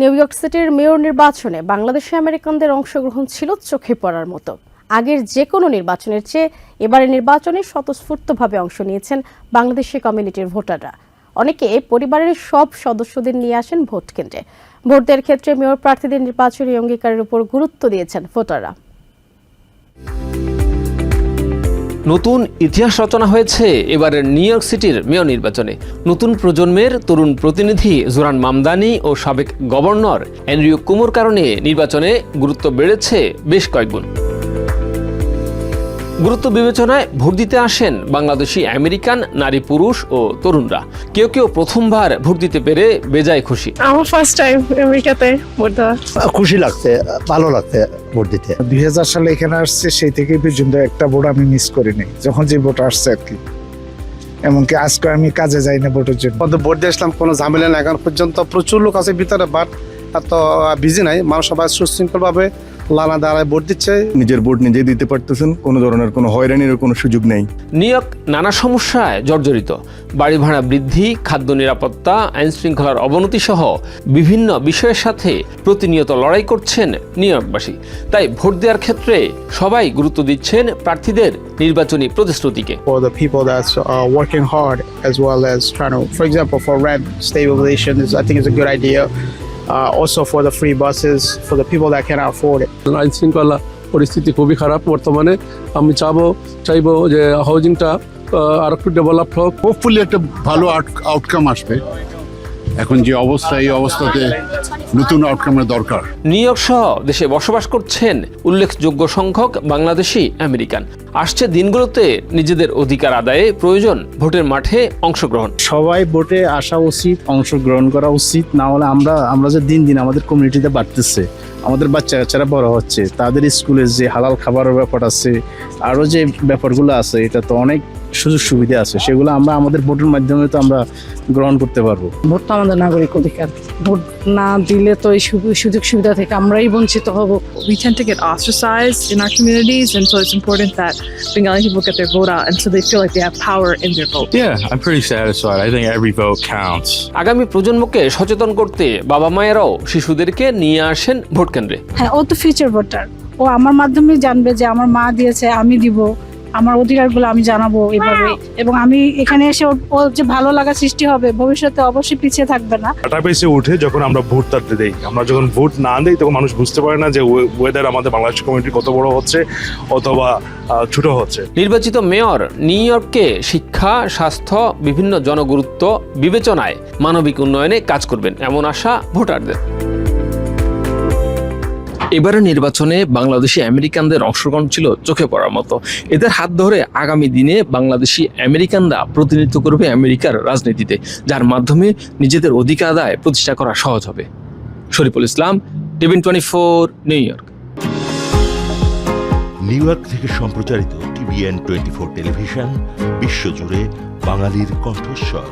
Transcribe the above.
New York সিটির mayor নির্বাচনে বাংলাদেশি আমেরিকানদের অংশগ্রহণ ছিল চোখে পড়ার মতো। আগের যে কোনো নির্বাচনের চেয়ে এবারের নির্বাচনে স্বতঃস্ফূর্তভাবে অংশ নিয়েছেন বাংলাদেশি কমিউনিটির ভোটাররা। অনেকে পরিবারের সব সদস্যদের নিয়ে আসেন ভোট কেন্দ্রে। ক্ষেত্রে মেয়র প্রার্থীদের নির্বাচনী অঙ্গীকারের উপর গুরুত্ব দিয়েছেন ভোটাররা। নতুন ইতিহাস রচনা হয়েছে এবারের নিউ ইয়র্ক সিটির মেয়র নির্বাচনে। নতুন প্রজন্মের তরুণ প্রতিনিধি জোরান মামদানি ও সাবেক গভর্নর অ্যান্ড্রিউ কুমোর কারণে নির্বাচনে গুরুত্ব বেড়েছে বেশ কয়েকগুণ। গুরুত্ব বিবেচনায় ভোট দিতে আসেন বাংলাদেশি আমেরিকান নারী পুরুষ ও তরুণরা। কেউ কেউ প্রথমবার ভোট দিতে পেরে বেজায় খুশি। আমার ফার্স্ট টাইম আমেরিকাতে ভোট দেওয়া। খুশি লাগছে ভালো লাগছে ভোট দিতে। দুই হাজার সালে এখানে আসছে সেই থেকে পর্যন্ত একটা ভোট আমি মিস করিনি যখন যে ভোট আসছে আর কি। এমনকি আজকে আমি কাজে যাই না ভোটের জন্য। ভোট দিয়ে আসলাম কোনো ঝামেলা না এখন পর্যন্ত প্রচুর লোক আছে ভিতরে বাট এত বিজি নাই। মানুষ সবাই সুশৃঙ্খলভাবে লানা দাঁড়ায় ভোট দিচ্ছে। নিজের ভোট নিজেই দিতে পারতেছেন কোনো ধরনের কোনো হয়রানির কোনো সুযোগ নেই। ইয়র্ক নানা সমস্যায় জর্জরিত। বাড়ি ভাড়া বৃদ্ধি খাদ্য নিরাপত্তা আইন শৃঙ্খলার অবনতি সহ বিভিন্ন বিষয়ের সাথে প্রতিনিয়ত লড়াই করছেন নিউ ইয়র্কবাসী। তাই ভোট দেওয়ার ক্ষেত্রে সবাই গুরুত্ব দিচ্ছেন প্রার্থীদের নির্বাচনী প্রতিশ্রুতিকে। For the people that's uh, working hard as well as trying to, for example, for rent stabilization is I think is a good idea. Uh, also for the free buses for the people that can afford it. আইন শৃঙ্খলা পরিস্থিতি খুবই খারাপ বর্তমানে আমি চাবো চাইব যে হাউজিংটা আর একটু ডেভেলপ হোক হোপফুলি একটা ভালো আউটকাম আসবে। এখন যে অবস্থা এই অবস্থাতে নতুন আউটকামের দরকার। নিউ ইয়র্ক সহ দেশে বসবাস করছেন উল্লেখযোগ্য সংখ্যক বাংলাদেশি আমেরিকান। আসছে দিনগুলোতে নিজেদের অধিকার আদায়ে প্রয়োজন ভোটের মাঠে অংশগ্রহণ। সবাই ভোটে আসা উচিত অংশগ্রহণ করা উচিত না হলে আমরা আমরা যে দিন দিন আমাদের কমিউনিটিতে বাড়তেছে আমাদের বাচ্চা কাচ্চারা বড় হচ্ছে তাদের স্কুলে যে হালাল খাবারের ব্যাপার আছে আরও যে ব্যাপারগুলো আছে এটা তো অনেক সুযোগ সুবিধা আছে সেগুলো আমরা আমাদের ভোটের মাধ্যমে তো আমরা গ্রহণ করতে পারব ভোট তো আমাদের নাগরিক অধিকার ভোট না দিলে তো এই সুযোগ সুবিধা থেকে আমরাই বঞ্চিত হব we tend to get ostracized in our communities, and so it's important that Bengali people get their vote out, and so they feel like they have power in their vote. Yeah, I'm pretty satisfied. I think every vote counts. আগামী প্রজন্মকে সচেতন করতে বাবা মায়েরাও শিশুদেরকে নিয়ে আসেন vote কেন্দ্রে হ্যাঁ ও তো ফিউচার ভোটার ও আমার মাধ্যমে জানবে যে আমার মা দিয়েছে আমি দিব আমার অধিকারগুলো আমি জানাব এভাবে। এবং আমি এখানে এসে ওর- যে ভালো লাগা সৃষ্টি হবে ভবিষ্যতে অবশ্যই পিছিয়ে থাকবে না। ডাটাবেসে উঠে যখন আমরা ভোটটা দেই আমরা যখন ভোট না দেই তখন মানুষ বুঝতে পারে না যে ওয়েদার আমাদের বাংলাদেশ কমিউনিটি কত বড় হচ্ছে অথবা ছোট হচ্ছে। নির্বাচিত মেয়র নিউ ইয়র্ককে শিক্ষা স্বাস্থ্য বিভিন্ন জনগুরুত্ব বিবেচনায় মানবিক উন্নয়নে কাজ করবেন এমন আশা ভোটারদের। এবারের নির্বাচনে বাংলাদেশি আমেরিকানদের অংশগ্রহণ ছিল চোখে পড়ার মতো। এদের হাত ধরে আগামী দিনে বাংলাদেশি আমেরিকানরা প্রতিনিধিত্ব করবে আমেরিকার রাজনীতিতে, যার মাধ্যমে নিজেদের অধিকার আদায় প্রতিষ্ঠা করা সহজ হবে। Shariful Islam TVN twenty four, New York. New York থেকে সম্প্রচারিত টিভিএন টোয়েন্টি ফোর টেলিভিশন বিশ্বজুড়ে বাঙালির কণ্ঠস্বর।